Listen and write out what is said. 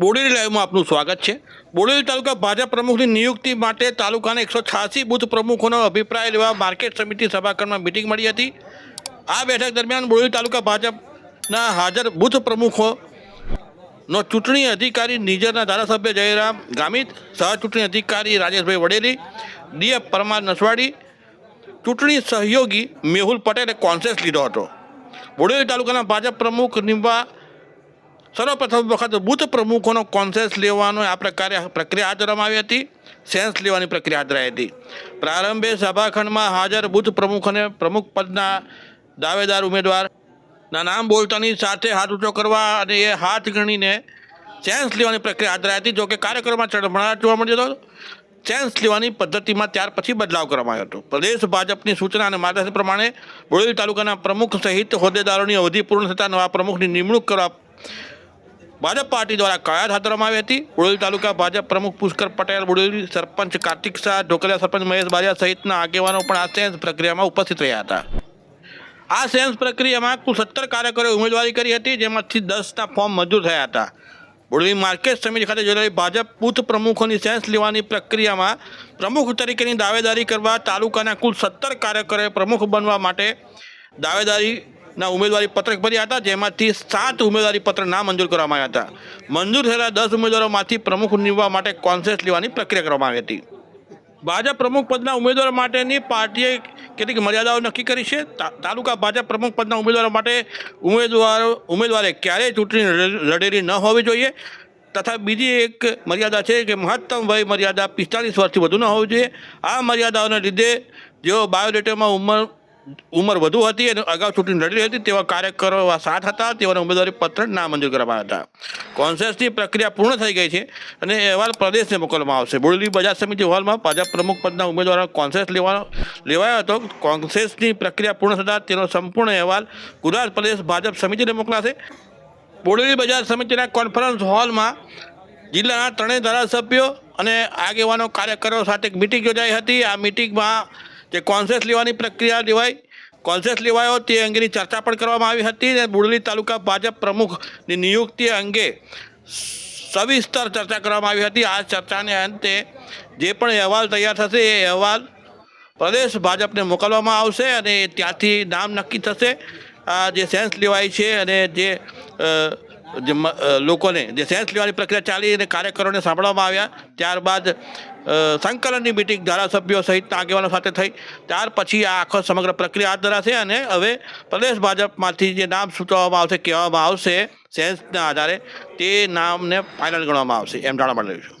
બોડેલી લાઈવમાં આપનું સ્વાગત છે. બોડેલી તાલુકા ભાજપ પ્રમુખની નિયુક્તિ માટે તાલુકાના એકસો છ્યાસી બુથ પ્રમુખોનો અભિપ્રાય લેવા માર્કેટ સમિતિ સભાખંડમાં મિટિંગ મળી હતી. આ બેઠક દરમિયાન બોડેલી તાલુકા ભાજપના હાજર બુથ પ્રમુખોનો ચૂંટણી અધિકારી નિજરના ધારાસભ્ય જયરામ ગામિત સહચૂંટણી અધિકારી રાજેશભાઈ વડેલી ડીએફ પરમાર નસવાડી, ચૂંટણી સહયોગી મેહુલ પટેલે કોન્સેસ લીધો હતો. બોડેલી તાલુકાના ભાજપ પ્રમુખ નિમવા સર્વપ્રથમ વખત બુથ પ્રમુખોનો કોન્સેન્સ લેવાનો આ પ્રકારે પ્રક્રિયા હાથ ધરવામાં આવી હતી. સેન્સ લેવાની પ્રક્રિયા હાથ ધરાઈ હતી. પ્રારંભે સભાખંડમાં હાજર બુથ પ્રમુખને પ્રમુખ પદના દાવેદાર ઉમેદવારના નામ બોલતાની સાથે હાથ ઊંચો કરવા અને એ હાથ ગણીને સેન્સ લેવાની પ્રક્રિયા હાથ ધરાઈ હતી. જોકે કાર્યક્રમમાં ચડમડાટ જોવા મળ્યો હતો. સેન્સ લેવાની પદ્ધતિમાં ત્યાર પછી બદલાવ કરવામાં આવ્યો હતો. પ્રદેશ ભાજપની સૂચના અને માર્ગદર્શન પ્રમાણે બોડેલી તાલુકાના પ્રમુખ સહિત હોદ્દેદારોની અવધિ પૂર્ણ થતાં નવા પ્રમુખની નિમણૂક કરવા ભાજપ પાર્ટી દ્વારા કયાદ હાથ આવી હતી? બોડેલી તાલુકા ભાજપ પ્રમુખ પુષ્કર પટેલ બોડેલી સરપંચ કાર્તિક શાહ ઢોકલિયા સરપંચ મહેશ બારિયા સહિતના આગેવાનો પણ આ સેન્સ પ્રક્રિયામાં ઉપસ્થિત રહ્યા હતા. આ સેન્સ પ્રક્રિયામાં કુલ સત્તર કાર્યકરોએ ઉમેદવારી કરી હતી, જેમાંથી દસના ફોર્મ મંજૂર થયા હતા. બોડેલી માર્કેટ સમિતિ ખાતે જોડાયેલી ભાજપ બુથ પ્રમુખોની સેન્સ લેવાની પ્રક્રિયામાં પ્રમુખ તરીકેની દાવેદારી કરવા તાલુકાના કુલ સત્તર કાર્યકરોએ પ્રમુખ બનવા માટે દાવેદારીના ઉમેદવારી પત્રક ભર્યા હતા, જેમાંથી સાત ઉમેદવારી પત્ર ના મંજૂર કરવામાં આવ્યા હતા. મંજૂર થયેલા દસ ઉમેદવારોમાંથી પ્રમુખ નિમવા માટે કોન્સેસ લેવાની પ્રક્રિયા કરવામાં આવી હતી. ભાજપ પ્રમુખ પદના ઉમેદવારો માટેની પાર્ટીએ કેટલીક મર્યાદાઓ નક્કી કરી છે? તાલુકા ભાજપ પ્રમુખ પદના ઉમેદવારો માટે ઉમેદવારો, ઉમેદવારે ક્યારેય ચૂંટણી લડે- લડેલી ન હોવી જોઈએ. તથા બીજી એક મર્યાદા છે કે મહત્તમ વય મર્યાદા પિસ્તાલીસ વર્ષથી વધુ ન હોવી જોઈએ. આ મર્યાદાઓને લીધે જેઓ બાયોડેટામાં ઉંમર ઉંમર વધુ હતી અને અગાઉ ચૂંટણી લડી હતી, તેવા કાર્યકરો સાથ હતા તેઓને ઉમેદવારી પત્ર નામંજૂર કરવામાં હતા. કોન્સેસની પ્રક્રિયા પૂર્ણ થઈ ગઈ છે અને અહેવાલ પ્રદેશને મોકલવામાં આવશે. બોડેલી બજાર સમિતિ હોલમાં ભાજપ પ્રમુખ પદના ઉમેદવારો કોન્સેસ લેવાનો લેવાયો હતો. કોન્સેસની પ્રક્રિયા પૂર્ણ થતાં તેનો સંપૂર્ણ અહેવાલ ગુજરાત પ્રદેશ ભાજપ સમિતિને મોકલાશે. બોડેલી બજાર સમિતિના કોન્ફરન્સ હોલમાં જિલ્લાના ત્રણેય ધારાસભ્યો અને આગેવાનો કાર્યકરો સાથે એક મિટિંગ યોજાઈ હતી. આ મિટિંગમાં જે કોન્સેસ લેવાની પ્રક્રિયા લેવાય. કોન્સેસ લેવાયો તે અંગેની ચર્ચા પણ કરવામાં આવી હતી અને બુડલી તાલુકા ભાજપ પ્રમુખની નિયુક્તિ અંગે સવિસ્તર ચર્ચા કરવામાં આવી હતી. આ ચર્ચાને અંતે જે પણ અહેવાલ તૈયાર થશે એ અહેવાલ પ્રદેશ ભાજપને મોકલવામાં આવશે અને ત્યાંથી નામ નક્કી થશે. આ જે સેન્સ લેવાય છે અને જે જે લોકોને જે સેન્સ લેવાની પ્રક્રિયા ચાલી અને કાર્યકરોને સાંભળવામાં આવ્યા. ત્યારબાદ સંકલનની મિટિંગ ધારાસભ્યો સહિતના આગેવાનો સાથે થઈ. ત્યાર પછી આ આખો સમગ્ર પ્રક્રિયા હાથ ધરાશે અને હવે પ્રદેશ ભાજપમાંથી જે નામ સૂચવવામાં આવશે, કહેવામાં આવશે સેન્સના આધારે, તે નામને ફાઇનલ ગણવામાં આવશે. એમ જાણવા મળી રહ્યું છે.